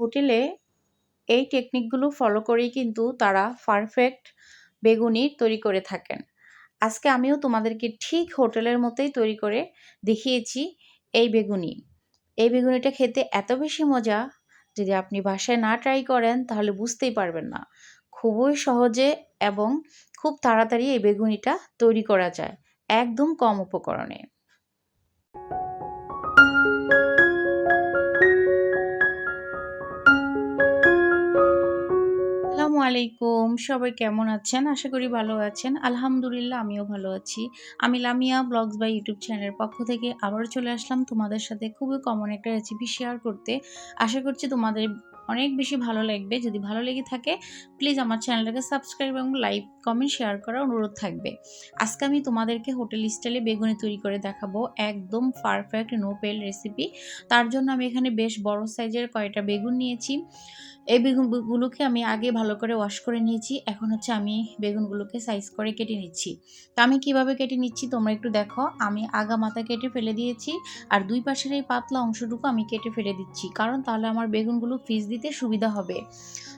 হোটেলে এই টেকনিকগুলো ফলো করেই কিন্তু তারা পারফেক্ট বেগুনি তৈরি করে থাকেন। আজকে আমিও তোমাদেরকে ঠিক হোটেলের মতোই তৈরি করে দেখিয়েছি এই বেগুনি। এই বেগুনিটা খেতে এত বেশি মজা যদি আপনি বাসায় না ট্রাই করেন তাহলে বুঝতেই পারবেন না। খুবই সহজে এবং খুব তাড়াতাড়ি এই বেগুনিটা তৈরি করা যায়, একদম কম উপকরণে। আলাইকুম। সবাই কেমন আছেন? আশা করি ভালো আছেন। আলহামদুলিল্লাহ, আমিও ভালো আছি। আমি লামিয়া ব্লগস বা ইউটিউব চ্যানেলের পক্ষ থেকে আবারও চলে আসলাম তোমাদের সাথে খুবই কমন একটা রেসিপি শেয়ার করতে। আশা করছি তোমাদের অনেক বেশি ভালো লাগবে। যদি ভালো লেগে থাকে প্লিজ আমার চ্যানেলটাকে সাবস্ক্রাইব এবং লাইক কমেন্ট শেয়ার করার অনুরোধ থাকবে। আজকে আমি তোমাদেরকে হোটেল স্টাইলে বেগুনি তৈরি করে দেখাবো। একদম পারফেক্ট নো পেল রেসিপি তার জন্য আমি এখানে বেশ বড় সাইজের কয়টা বেগুন নিয়েছি। এই বেগুনগুলোকে আমি আগে ভালো করে ওয়াশ করে নিয়েছি। এখন হচ্ছে আমি বেগুনগুলোকে সাইজ করে কেটে নিচ্ছি। তো আমি কীভাবে কেটে নিচ্ছি তোমরা একটু দেখো। আমি আগা মাথা কেটে ফেলে দিয়েছি আর দুই পাশের এই পাতলা অংশটুকু আমি কেটে ফেলে দিচ্ছি। কারণ তাহলে আমার বেগুনগুলো ফ্রিজ দিতে সুবিধা হবে।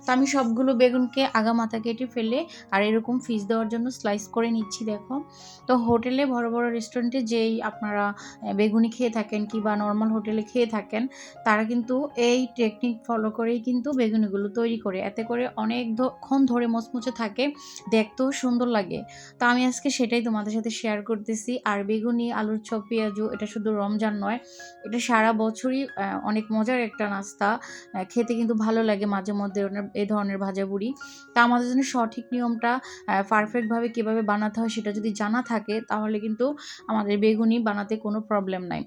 তো আমি সবগুলো বেগুনকে আগা মাথা কেটে ফেলে আর এরকম ফিস দেওয়ার জন্য স্লাইস করে নিচ্ছি, দেখো। তো হোটেলে বড় বড় রেস্টুরেন্টে যেই আপনারা বেগুনি খেয়ে থাকেন কিংবা নর্মাল হোটেলে খেয়ে থাকেন, তারা কিন্তু এই টেকনিক ফলো করেই কিন্তু বেগুনিগুলো তৈরি করে, এতে করে অনেকক্ষণ ধরে মচমচে থাকে, দেখতেও সুন্দর লাগে। তো আমি আজকে সেটাই তোমাদের সাথে শেয়ার করতেছি। আর বেগুনি, আলুর চপ, পেঁয়াজু, এটা শুধু রমজান নয়, এটা সারা বছরই অনেক মজার একটা নাস্তা। খেতে কিন্তু ভালো লাগে মাঝে মধ্যে এ ধরনের ভাজাবুড়ি তা আমাদের জন্য সঠিক নিয়মটা পারফেক্টভাবে কীভাবে বানাতে হয় সেটা যদি জানা থাকে, তাহলে কিন্তু আমাদের বেগুনি বানাতে কোনো প্রবলেম নাই।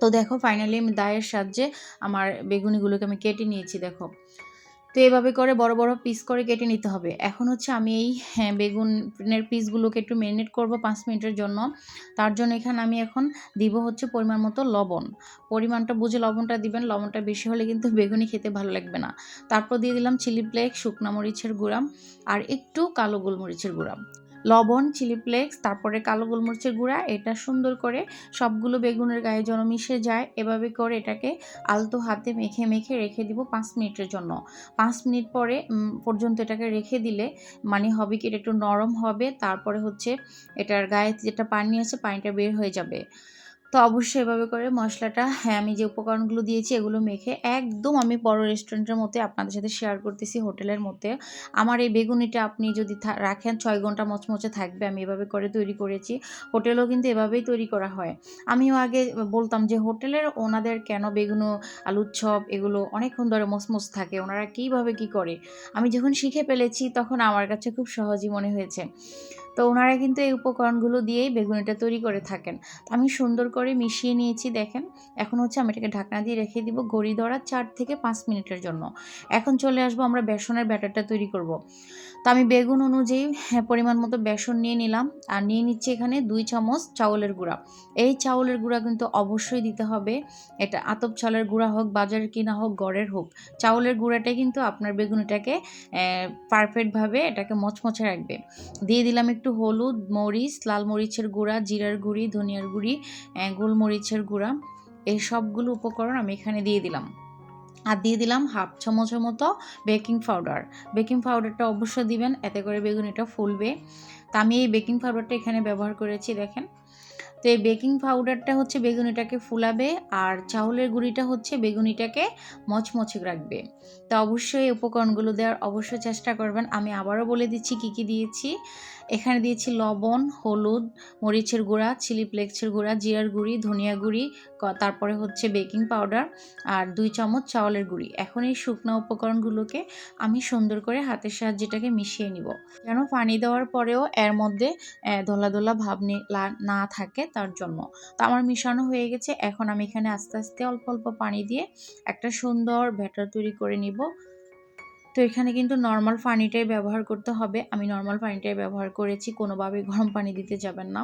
তো দেখো ফাইনালি আমি দায়ের সাহায্যে আমার বেগুনিগুলোকে আমি কেটে নিয়েছি দেখো। তো এভাবে করে বড় বড় পিস করে কেটে নিতে হবে। এখন হচ্ছে আমি এই হ্যাঁ, বেগুনের পিসগুলোকে একটু ম্যারিনেট করব পাঁচ মিনিটের জন্য। তার জন্য এখানে আমি এখন দিব হচ্ছে পরিমাণ মতো লবণ। পরিমাণটা বুঝে লবণটা দিবেন লবণটা বেশি হলে কিন্তু বেগুনি খেতে ভালো লাগবে না। তারপর দিয়ে দিলাম চিলি ফ্লেক্স শুকনা মরিচের গুঁড়া আর একটু কালো গোলমরিচের গুঁড়া। লবণ চিলি ফ্লেক্স তারপরে কালো গোলমরিচের গুঁড়া, এটা সুন্দর করে সবগুলো বেগুনের গায়ে যেন মিশে যায়। এভাবে করে এটাকে আলতো হাতে মেখে মেখে রেখে দিব পাঁচ মিনিটের জন্য। পাঁচ মিনিট পরে পর্যন্ত এটাকে রেখে দিলে মানে হবে কি, এটা একটু নরম হবে, তারপরে হচ্ছে এটার গায়ে যেটা পানি আছে, পানিটা বের হয়ে যাবে। তো অবশ্যই এভাবে করে মশলাটা হ্যাঁ আমি যে উপকরণগুলো দিয়েছি এগুলো মেখে একদম আমি বড় রেস্টুরেন্টের মধ্যে আপনাদের সাথে শেয়ার করতেছি, হোটেলের মধ্যে। আমার এই বেগুনিটা আপনি যদি রাখেন, ছয় ঘণ্টা মচমচে থাকবে, আমি এভাবে করে তৈরি করেছি। হোটেলও কিন্তু এভাবেই তৈরি করা হয়। আমিও আগে বলতাম যে হোটেলের ওনাদের কেন বেগুনো আলুর চপ এগুলো অনেকক্ষণ ধরে মচমচ থাকে, ওনারা কীভাবে কি করে? আমি যখন শিখে ফেলেছি তখন আমার কাছে খুব সহজই মনে হয়েছে। তো ওনারা কিন্তু এই উপকরণগুলো দিয়েই বেগুনিটা তৈরি করে থাকেন। আমি সুন্দর করে মিশিয়ে নিয়েছি দেখেন। এখন হচ্ছে আমি এটাকে ঢাকনা দিয়ে রেখে দিব গড়ি ধরা চার থেকে পাঁচ মিনিটের জন্য। এখন চলে আসব আমরা বেসনের ব্যাটারটা তৈরি করব। তো আমি বেগুন অনুযায়ী হ্যাঁ, পরিমাণ মতো বেসন নিয়ে নিলাম। আর নিয়ে নিচ্ছি এখানে দুই চামচ চাউলের গুঁড়া। এই চাউলের গুঁড়া কিন্তু অবশ্যই দিতে হবে। এটা আতপ চালের গুঁড়া হোক বাজারের কিনা হোক গড়ের হোক চাউলের গুঁড়াটাই কিন্তু আপনার বেগুনটাকে পারফেক্টভাবে এটাকে মচমচে রাখবে। দিয়ে দিলাম একটু হলুদ মরিচ, লাল মরিচের গুঁড়া, জিরার গুঁড়ি, ধনিয়ার গুঁড়ি গোলমরিচের গুঁড়া, এই সবগুলো উপকরণ আমি এখানে দিয়ে দিলাম। আর দিয়ে দিলাম হাফ চামচের মতো বেকিং পাউডার। বেকিং পাউডারটা অবশ্যই দিবেন, এতে করে বেগুনিটা ফুলবে। তা আমি এই বেকিং পাউডারটা এখানে ব্যবহার করেছি, দেখেন। তো এই বেকিং পাউডারটা হচ্ছে বেগুনিটাকে ফুলাবে, আর চাউলের গুঁড়িটা হচ্ছে বেগুনিটাকে মচমচে রাখবে। তো অবশ্যই এই উপকরণগুলো দেওয়ার অবশ্যই চেষ্টা করবেন। আমি আবারও বলে দিচ্ছি কি কি দিয়েছি। এখানে দিয়েছি লবণ, হলুদ, মরিচের গুঁড়া, চিলি ফ্লেক্সের গুঁড়া, জিরার গুঁড়ি, ধনিয়া গুঁড়ি তারপরে হচ্ছে বেকিং পাউডার আর দুই চামচ চাউলের গুঁড়ি। এখন এই শুকনো উপকরণগুলোকে আমি সুন্দর করে হাতের সাহায্যে এটাকে মিশিয়ে নিব। যেন পানি দেওয়ার পরেও এর মধ্যে দোলা দোলা ভাব না থাকে তার জন্য। তো আমার মিশানো হয়ে গেছে। এখন আমি এখানে আস্তে আস্তে অল্প অল্প পানি দিয়ে একটা সুন্দর ব্যাটার তৈরি করে নিব। তো এখানে কিন্তু নর্মাল পানিটাই ব্যবহার করতে হবে। আমি নর্মাল পানিটাই ব্যবহার করেছি, কোনোভাবে গরম পানি দিতে যাবেন না।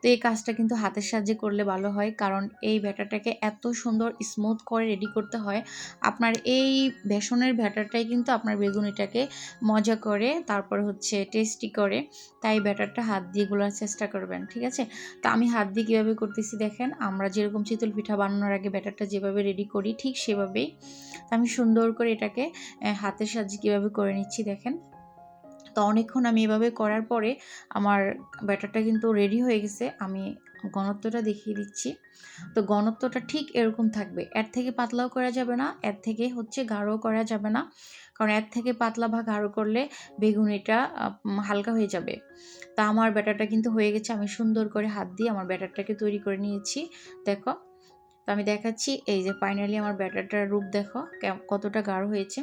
তো এই কাজটা কিন্তু হাতের সাহায্যে করলে ভালো হয়, কারণ এই ব্যাটারটাকে এত সুন্দর স্মুথ করে রেডি করতে হয়। আপনার এই বেসনের ব্যাটারটাই কিন্তু আপনার বেগুনিটাকে মজা করে, তারপর হচ্ছে টেস্টি করে, তাই ব্যাটারটা হাত দিয়ে গোলার চেষ্টা করবেন, ঠিক আছে? তো আমি হাত দিয়ে কীভাবে করতেছি দেখেন, আমরা যেরকম চিতল পিঠা বানানোর আগে ব্যাটারটা যেভাবে রেডি করি, ঠিক সেভাবেই। তো আমি সুন্দর করে এটাকে হাতের সাহায্যে কীভাবে করে নিচ্ছি দেখেন। তো অনেকক্ষণ আমি এভাবে করার পরে আমার ব্যাটারটা কিন্তু রেডি হয়ে গেছে, আমি ঘনত্বটা দেখিয়ে দিচ্ছি। তো ঘনত্বটা ঠিক এরকম থাকবে, এর থেকে পাতলাও করা যাবে না, এর থেকে হচ্ছে গাঢ়ও করা যাবে না। কারণ এর থেকে পাতলা বা গাঢ় করলে বেগুনিটা হালকা হয়ে যাবে। তা আমার ব্যাটারটা কিন্তু হয়ে গেছে, আমি সুন্দর করে হাত দিয়ে আমার ব্যাটারটাকে তৈরি করে নিয়েছি, দেখো। তো আমি দেখাচ্ছি, এই যে ফাইনালি আমার ব্যাটারটার রূপ দেখো কতটা গাঢ় হয়েছে।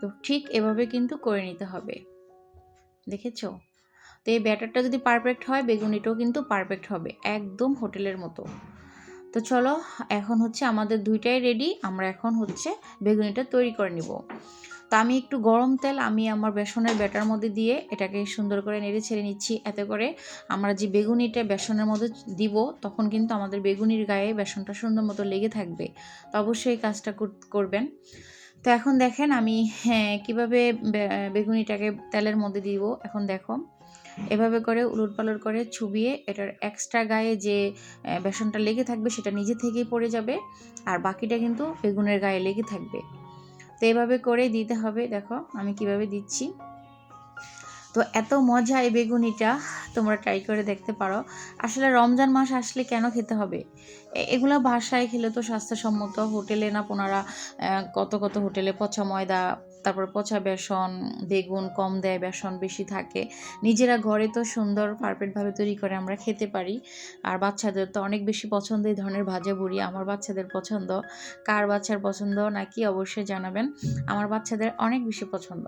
তো ঠিক এভাবে কিন্তু করে নিতে হবে। দেখেছ? তো এই ব্যাটারটা যদি পারফেক্ট হয়, বেগুনিটাও কিন্তু পারফেক্ট হবে, একদম হোটেলের মতো। তো চলো, এখন হচ্ছে আমাদের দুইটাই রেডি আমরা এখন হচ্ছে বেগুনিটা তৈরি করে নিব। তা আমি একটু গরম তেল, আমি আমার বেসনের ব্যাটার মধ্যে দিয়ে এটাকে সুন্দর করে নেড়ে ছেড়ে নিচ্ছি, এতে করে আমরা যে বেগুনিটা বেসনের মধ্যে দিব, তখন কিন্তু আমাদের বেগুনির গায়ে বেসনটা সুন্দর মতো লেগে থাকবে। তো অবশ্যই কাজটা করবেন। তো এখন দেখেন আমি হ্যাঁ কীভাবে বেগুনিটাকে তেলের মধ্যে দিব, এখন দেখো। এভাবে করে উলট পালট করে ছুবিয়ে এটার এক্সট্রা গায়ে যে বেসনটা লেগে থাকবে সেটা নিজে থেকেই পড়ে যাবে, আর বাকিটা কিন্তু বেগুনের গায়ে লেগে থাকবে। তো এভাবে করে দিতে হবে, দেখো আমি কীভাবে দিচ্ছি। তো এত মজা এই বেগুনিটা, তোমরা ট্রাই করে দেখতে পারো। আসলে রমজান মাস আসলে কেন খেতে হবে? এগুলো বাসায় খেলে তো স্বাস্থ্যসম্মত। হোটেলে না পোনারা কত কত হোটেলে পচা ময়দা তারপর পচা বেসন, বেগুন কম দেয়, বেসন বেশি থাকে। নিজেরা ঘরে তো সুন্দর পারফেক্টভাবে তৈরি করে আমরা খেতে পারি। আর বাচ্চাদের তো অনেক বেশি পছন্দ এই ধরনের ভাজা বুড়ি। আমার বাচ্চাদের পছন্দ। কার বাচ্চার পছন্দ নাকি অবশ্যই জানাবেন। আমার বাচ্চাদের অনেক বেশি পছন্দ।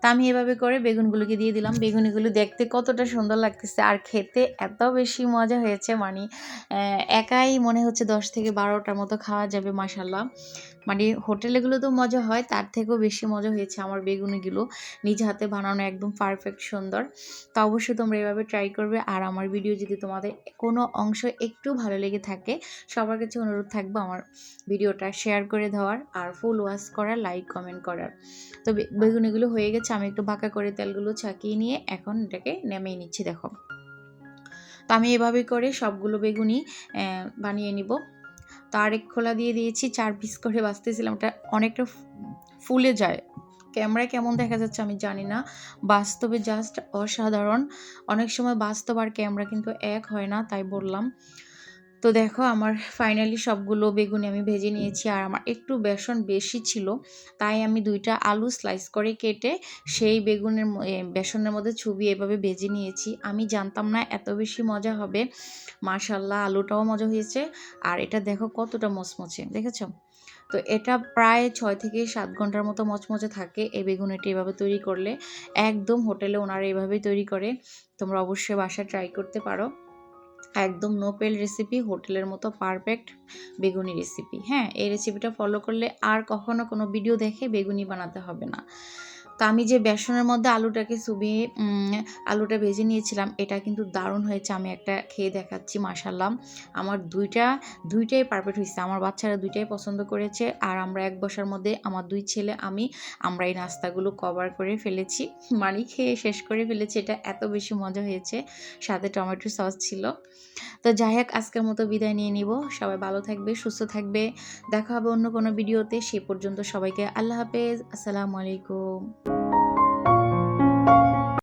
তা আমি এভাবে করে বেগুনগুলোকে দিয়ে দিলাম। বেগুনিগুলো দেখতে কতটা সুন্দর লাগতেছে আর খেতে এত বেশি মজা হয়েছে মানে একাই মনে হচ্ছে দশ থেকে বারোটার মতো খাওয়া যাবে মাসাল্লাহ মানে হোটেলেগুলো তো মজা হয়, তার থেকেও বেশি মজা হয়েছে আমার বেগুনিগুলো। নিজ হাতে বানানো একদম পারফেক্ট সুন্দর। তো অবশ্যই তোমরা এভাবে ট্রাই করবে। আর আমার ভিডিও যদি তোমাদের কোনো অংশ একটু ভালো লেগে থাকে, সবার কাছে অনুরোধ থাকবে আমার ভিডিওটা শেয়ার করে দেওয়ার, আর ফুল ওয়াশ করার লাইক কমেন্ট করার। তো বেগুনিগুলো হয়ে গেছে, আমি একটু বাঁকা করে তেলগুলো ছাকিয়ে নিয়ে এখন এটাকে নেমেই নিচ্ছি, দেখো। তো আমি এভাবে করে সবগুলো বেগুনি বানিয়ে নিব। তো এক খোলা দিয়ে দিয়েছি, চার পিস করে বাঁচতেছিলাম। ওটা অনেকটা ফুলে যায়। ক্যামেরায় কেমন দেখা যাচ্ছে আমি জানি না। বাস্তবে জাস্ট অসাধারণ। অনেক সময় বাস্তব আর ক্যামেরা কিন্তু এক হয় না, তাই বললাম। তো দেখো আমার ফাইনালি সবগুলো বেগুনি আমি ভেজে নিয়েছি আর আমার একটু বেসন বেশি ছিল, তাই আমি দুইটা আলু স্লাইস করে কেটে সেই বেগুনের বেসনের মধ্যে ছবি এভাবে ভেজে নিয়েছি। আমি জানতাম না এত বেশি মজা হবে। মাশাল্লাহ আলুটাও মজা হয়েছে আর এটা দেখো কতটা মচমচে, দেখেছ? তো এটা প্রায় ছয় থেকে সাত ঘণ্টার মতো মচমচে থাকে এই বেগুনিটা এভাবে তৈরি করলে। একদম হোটেলে ওনারা এভাবেই তৈরি করে, তোমরা অবশ্যই বাসায় ট্রাই করতে পারো। একদম নোপেল রেসিপি হোটেলের মতো পারফেক্ট বেগুনি রেসিপি হ্যাঁ এই রেসিপিটা ফলো করলে আর কখনো কোনো ভিডিও দেখে বেগুনি বানাতে হবে না। তো আমি যে বেসনের মধ্যে আলুটাকে চুবিয়ে আলুটা ভেজে নিয়েছিলাম, এটা কিন্তু দারুণ হয়েছে। আমি একটা খেয়ে দেখাচ্ছি মাসাল্লাম আমার দুইটা, দুইটাই পারফেক্ট হয়েছে। আমার বাচ্চারা দুইটাই পছন্দ করেছে। আর আমরা এক বসার মধ্যে আমার দুই ছেলে, আমি, আমরা এই নাস্তাগুলো কভার করে ফেলেছি। মানে খেয়ে শেষ করে ফেলেছি। এটা এত বেশি মজা হয়েছে। সাথে টমেটো সস ছিল। তো যাই হোক, আজকের মতো বিদায় নিয়ে নিব। সবাই ভালো থাকবে, সুস্থ থাকবে। দেখা হবে অন্য কোনো ভিডিওতে। সে পর্যন্ত সবাইকে আল্লাহ হাফেজ। আসসালামু আলাইকুম।